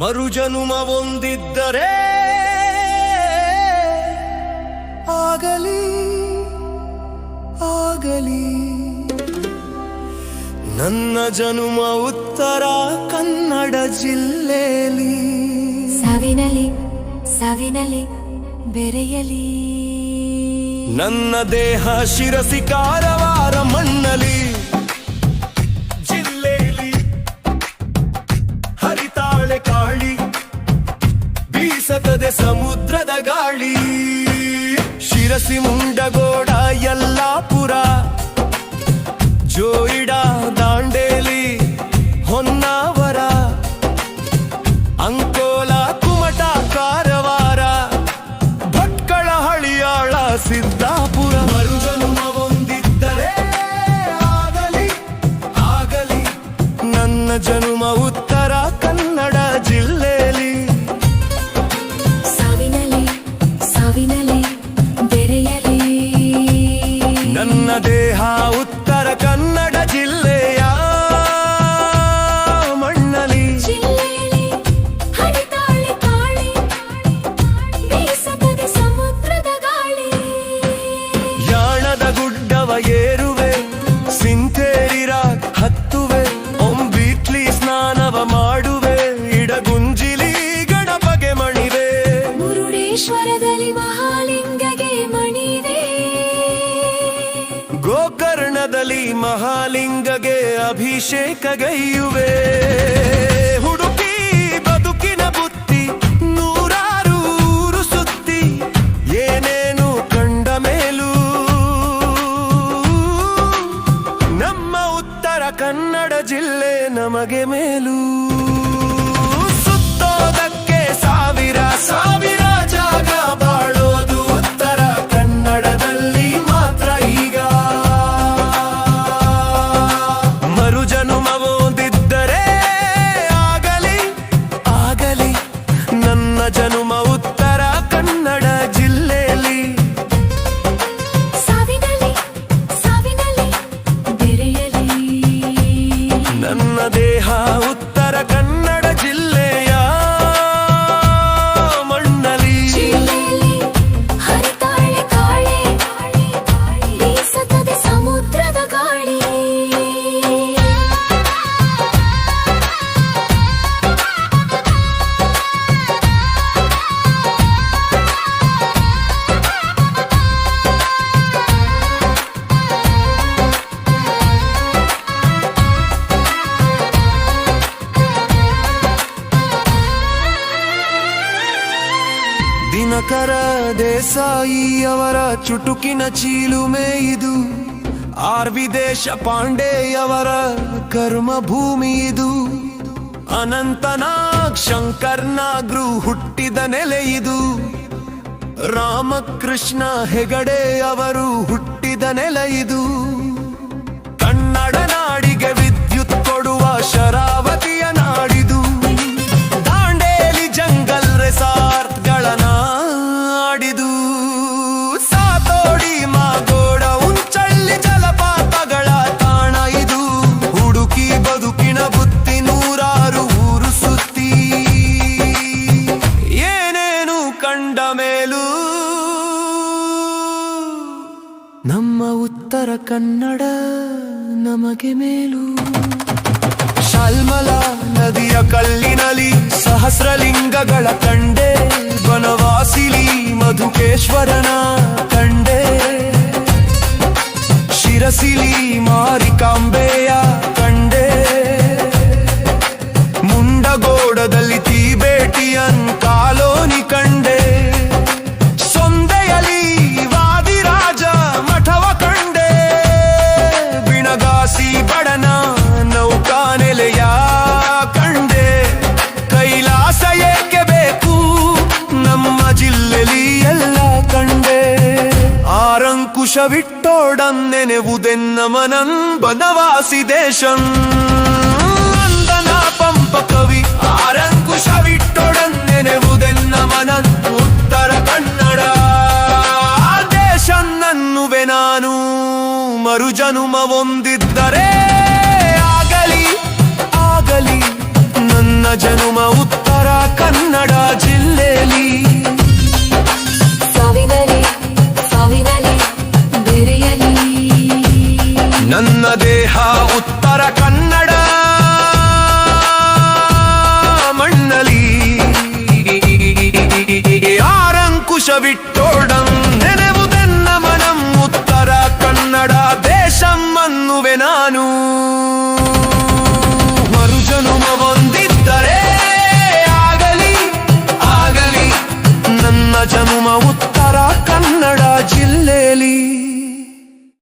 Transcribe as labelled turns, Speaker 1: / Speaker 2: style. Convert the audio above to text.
Speaker 1: ಮರುಜನುಮ ಒಂದಿದ್ದರೆ ಆಗಲಿ ಆಗಲಿ. ನನ್ನ ಜನುಮ ಉತ್ತರ ಕನ್ನಡ ಜಿಲ್ಲೆಯಲ್ಲಿ.
Speaker 2: ಸಾವಿನಲಿ ಸಾವಿನಲಿ ಬೆರೆಯಲಿ.
Speaker 1: ನನ್ನ ದೇಹ ಶಿರಸಿ ಕಾರವಾರ ಮಣ್ಣಲಿ ಸಮುದ್ರದ ಗಾಳಿ. ಶಿರಸಿ ಮುಂಡಗೋಡ ಯಲ್ಲಾಪುರ. ಜೋಯಿಡ ದಾಂಡೇಲಿ ಹೊನ್ನಾವರ. ಅಂಕೋಲ ಕುಮಟ ಕಾರವಾರ. ಭಟ್ಕಳ ಹಳಿಯಾಳ ಸಿದ್ದಾಪುರ.
Speaker 2: ಮಹಾಲಿಂಗಗೆ
Speaker 1: ಅಭಿಷೇಕಗೈಯುವೆ ಹುಡುಕಿ ಬದುಕಿನ ಬುತ್ತಿ ನೂರಾರೂರು ಸುತ್ತಿ ಏನೇನು ಕಂಡ ಮೇಲೂ. ನಮ್ಮ ಉತ್ತರ ಕನ್ನಡ ಜಿಲ್ಲೆ ನಮಗೆ ಮೇಲೂ. ದಿನಕರ ದೇಸಾಯಿ ಅವರ ಚುಟುಕಿನ ಚೀಲುಮೆ ಇದು. ಆರ್ ವಿದೇಶ ಪಾಂಡೆಯವರ ಕರ್ಮ ಭೂಮಿ ಇದು. ಅನಂತನಾಗ್ ಶಂಕರ್ನಾಗ್ರು ಹುಟ್ಟಿದ ನೆಲೆ ಇದು. ರಾಮಕೃಷ್ಣ ಹೆಗಡೆ ಅವರು ಹುಟ್ಟಿದ ನೆಲ ಇದು. ಕನ್ನಡ ನಾಡಿಗೆ ವಿದ್ಯುತ್ ಕೊಡುವ ಶರಾವತಿಯ ನಮ್ಮ ಉತ್ತರ ಕನ್ನಡ ನಮಗೆ ಮೇಲು. ಶಾಲ್ಮಲ ನದಿಯ ಕಲ್ಲಿನಲಿ ಸಹಸ್ರಲಿಂಗಗಳ ಕಂಡೆ ಬನವಾಸಿಲಿ ಮಧುಕೇಶ್ವರನ ಕಂಡೆ ಶಿರಸಿಲಿ ಮಾರಿಕಾಂಬೆಯ ಆರಂಕುಶವಿಟ್ಟೋಡಂ ನೆನೆವುದೆನ್ನ ಮನಂ ಬನವಾಸಿ ದೇಶಂ. ನಂದನ ಪಂಪ ಕವಿ ಆರಂಕುಶವಿಟ್ಟೊಡಂ ನೆನೆವುದೆನ್ನ ಮನಂ ಉತ್ತರ ಕನ್ನಡ. ದೇಶ ನನ್ನುವೆ ನಾನು ಮರುಜನುಮ ಒಂದಿದ್ದರೆ ಆಗಲಿ ಆಗಲಿ ನನ್ನ ಜನುಮ ಉತ್ತರ of